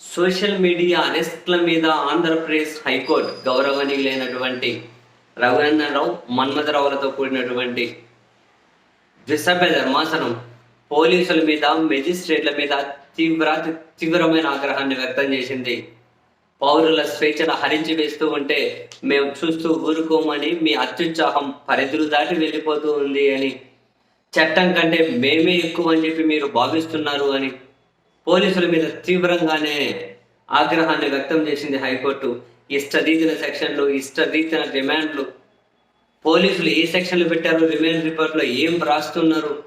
Social media అరెస్ట్ల మీద Andhra Pradesh high court గౌరవనీయులైనటువంటి Raghunandan Rao మన్మథరావులతో కూడినటువంటి ద్విసభ్య ధర్మాసనం పోలీసుల మీద మెజిస్ట్రేట్ల మీద తీవ్ర తీవ్రమైన ఆగ్రహాన్ని వ్యక్తం చేసింది. పౌరుల స్వేచ్ఛను హరించి వేస్తూ ఉంటే మేము చూస్తూ ఊరుకోమని మీ అత్యుత్సాహం పరిధులు దాటి వెళ్ళిపోతూ ఉంది అని. చట్టం కంటే మేమే ఎక్కువ అని చెప్పి మీరు భావిస్తున్నారు అని పోలీసుల మీద తీవ్రంగానే ఆగ్రహాన్ని వ్యక్తం చేసింది హైకోర్టు. ఇష్టరీతిన సెక్షన్లు ఇష్టరీతిన డిమాండ్లు. పోలీసులు ఏ సెక్షన్లు పెట్టారు రిమాండ్ రిపోర్ట్లో ఏం రాస్తున్నారు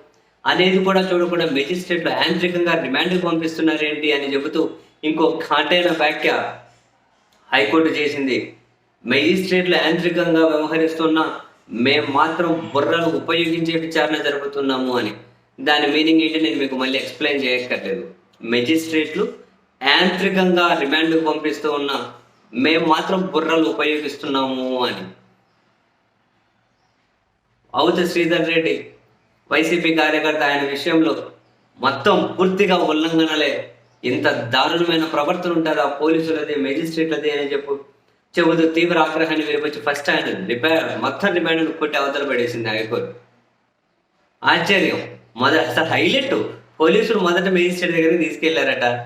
అనేది కూడా చూడకుండా మెజిస్ట్రేట్లు యాంత్రికంగా రిమాండ్కి పంపిస్తున్నారు ఏంటి అని చెబుతూ ఇంకో ఘాటైన వ్యాఖ్య హైకోర్టు చేసింది. మెజిస్ట్రేట్లు యాంత్రికంగా వ్యవహరిస్తున్న మేము మాత్రం బుర్రలు ఉపయోగించే విచారణ జరుపుతున్నాము అని. దాని మీనింగ్ ఏంటి నేను మీకు మళ్ళీ ఎక్స్ప్లెయిన్ చేయక్కర్లేదు. మెజిస్ట్రేట్లు యాంత్రికంగా రిమాండ్కు పంపిస్తూ ఉన్న మేము మాత్రం బుర్రలు ఉపయోగిస్తున్నాము అని. అవుత శ్రీధర్ రెడ్డి వైసీపీ కార్యకర్త ఆయన విషయంలో మొత్తం పూర్తిగా ఉల్లంఘనలే. ఇంత దారుణమైన ప్రవర్తన ఉంటుందా పోలీసులది మెజిస్ట్రేట్లది అని చెప్పు చెబుతూ తీవ్ర ఆగ్రహాన్ని వినిపించి ఫస్ట్ ఆయన రిపేర్ మొత్తం రిమాండ్ను కొట్టి అవతల పడేసింది హైకోర్టు. ఆశ్చర్యం. మొదటి అసలు హైలైట్ పోలీసులు మొదట మేజిస్ట్రేట్ దగ్గరికి తీసుకెళ్ళారట.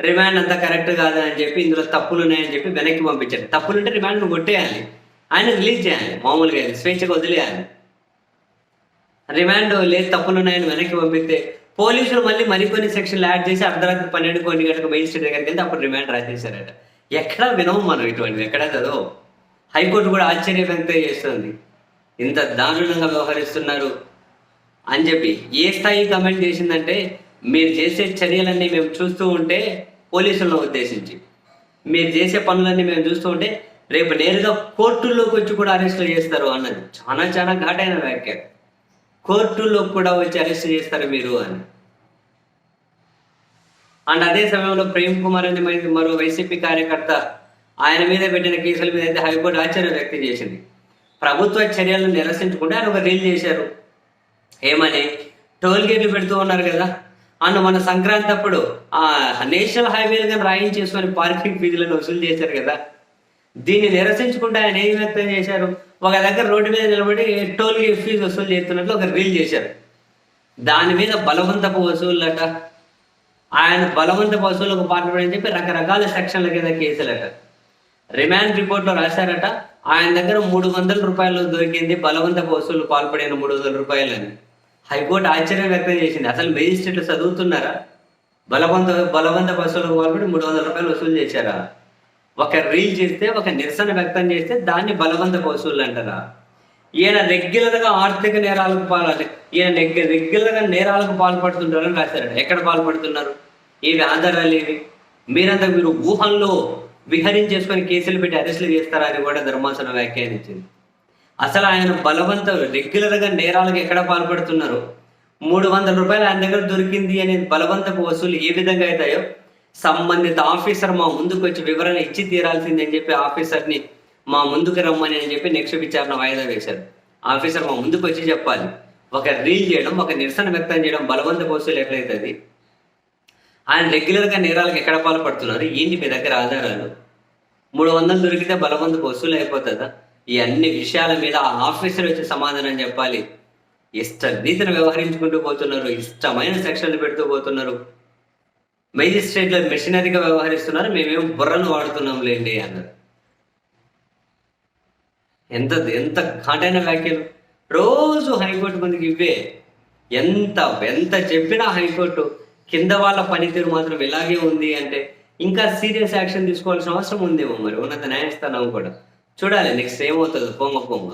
రిమాండ్ అంతా కరెక్ట్ కాదని చెప్పి ఇందులో తప్పులు ఉన్నాయని చెప్పి వెనక్కి పంపించారు. తప్పులు ఉంటే రిమాండ్ను కొట్టేయాలి. ఆయన రిలీజ్ చేయాలి. మామూలుగా స్వేచ్ఛగా వదిలేయాలి. రిమాండ్ లేదు తప్పులు ఉన్నాయని వెనక్కి పంపిస్తే పోలీసులు మళ్ళీ మరికొన్ని సెక్షన్లు యాడ్ చేసి అర్ధరాత్రి పన్నెండు కొన్ని గంటలకు మేజిస్ట్రేట్ దగ్గరికి వెళ్తే అప్పుడు రిమాండ్ రాసేశారట. ఎక్కడా వినవు మనం ఇటువంటివి ఎక్కడా చదువు. హైకోర్టు కూడా ఆశ్చర్య వ్యక్తం చేస్తుంది. ఇంత దారుణంగా వ్యవహరిస్తున్నారు. అని చెప్పి ఏ స్థాయి కమెంట్ చేసిందంటే మీరు చేసే చర్యలన్నీ మేము చూస్తూ ఉంటే పోలీసులను ఉద్దేశించి. మీరు చేసే పనులన్నీ మేము చూస్తూ ఉంటే రేపు నేరుగా కోర్టుల్లోకి వచ్చి కూడా అరెస్టులు చేస్తారు అన్నది. చాలా చాలా ఘాటైన వ్యాఖ్య. కోర్టుల్లోకి కూడా వచ్చి అరెస్ట్ చేస్తారు మీరు అని. అండ్ అదే సమయంలో ప్రేమ్ కుమార్ అనే మరి మరో వైసీపీ కార్యకర్త ఆయన మీద పెట్టిన కేసుల మీద అయితే హైకోర్టు ఆశ్చర్యం వ్యక్తం చేసింది. ప్రభుత్వ చర్యలను నిరసించుకుంటే ఆయన ఒక రీల్ చేశారు. ఏమని? టోల్ గేట్లు పెడుతూ ఉన్నారు కదా. అన్న మన సంక్రాంతి అప్పుడు ఆ నేషనల్ హైవేలు కానీ రాయించేసుకొని పార్కింగ్ ఫీజులను వసూలు చేశారు కదా. దీన్ని నిరసించుకుంటా ఆయన ఏం వ్యక్తం చేశారు? ఒక దగ్గర రోడ్డు మీద నిలబడి టోల్ గేట్ ఫీజు వసూలు చేస్తున్నట్లు ఒక రీల్ చేశారు. దాని మీద బలవంతపు వసూళ్ళట. ఆయన బలవంతపు వసూలకు పాల్పడని చెప్పి రకరకాల సెక్షన్ల కింద కేసులట. రిమాండ్ రిపోర్ట్లో రాశారట. ఆయన దగ్గర మూడు వందల రూపాయలు దొరికింది బలవంత వసూలు పాల్పడిన మూడు వందల రూపాయలని. హైకోర్టు ఆశ్చర్యం వ్యక్తం చేసింది. అసలు మేజిస్ట్రేట్లు చదువుతున్నారా? బలవంత బలవంత వసూలు పాల్పడి మూడు వందల రూపాయలు వసూలు చేశారా? ఒక రీల్ చేస్తే ఒక నిరసన వ్యక్తం చేస్తే దాన్ని బలవంత వసూలు అంటారా? ఈయన రెగ్యులర్గా ఆర్థిక నేరాలకు పాల్పడి ఈయన రెగ్- రెగ్యులర్గా నేరాలకు పాల్పడుతుంటారని రాశారు ఎక్కడ పాల్పడుతున్నారు? ఏవి ఆధారాలు ఏవి? మీరంతా మీరు ఊహంలో విహరించేసుకొని కేసులు పెట్టి అరెస్టులు చేస్తారా అని కూడా ధర్మాసనం వ్యాఖ్యానించింది. అసలు ఆయన బలవంతులు రెగ్యులర్గా నేరాలకు ఎక్కడ పాల్పడుతున్నారు? మూడు వందల రూపాయలు ఆయన దగ్గర దొరికింది అనే బలవంతపు వసూలు ఏ విధంగా అవుతాయో సంబంధిత ఆఫీసర్ మా ముందుకు వచ్చి వివరణ ఇచ్చి తీరాల్సింది అని చెప్పి ఆఫీసర్ని మా ముందుకు రమ్మని అని చెప్పి నెక్స్ట్ విచారణ వాయిదా వేశారు. ఆఫీసర్ మా ముందుకు వచ్చి చెప్పాలి ఒక రీల్ చేయడం ఒక నిరసన వ్యక్తం చేయడం బలవంత వసూలు ఎట్లయితుంది? ఆయన రెగ్యులర్గా నేరాలకు ఎక్కడ పాల్పడుతున్నారు? ఏంటి మీ దగ్గర ఆధారాలు? మూడు వందలు దొరికితే బలవంత వసూలు అయిపోతుందా? ఈ అన్ని విషయాల మీద ఆ ఆఫీసర్ వచ్చి సమాధానం చెప్పాలి. ఇష్ట రీతిని వ్యవహరించుకుంటూ పోతున్నారు. ఇష్టమైన సెక్షన్లు పెడుతూ పోతున్నారు. మెజిస్ట్రేట్లు మెషినరీగా వ్యవహరిస్తున్నారు. మేమేం బుర్రను వాడుతున్నాం లేండి అన్నారు. ఎంత ఎంత ఘాటైన వ్యాఖ్యలు. రోజు హైకోర్టు మనకి ఇవే ఎంత ఎంత చెప్పినా హైకోర్టు కింద వాళ్ళ పనితీరు మాత్రం ఇలాగే ఉంది అంటే ఇంకా సీరియస్ యాక్షన్ తీసుకోవాల్సిన అవసరం ఉందేమో మరి. ఉన్నత న్యాయస్థానం కూడా. చూడాలి నెక్స్ట్ ఏమవుతుంది. పొంగ పొంగ.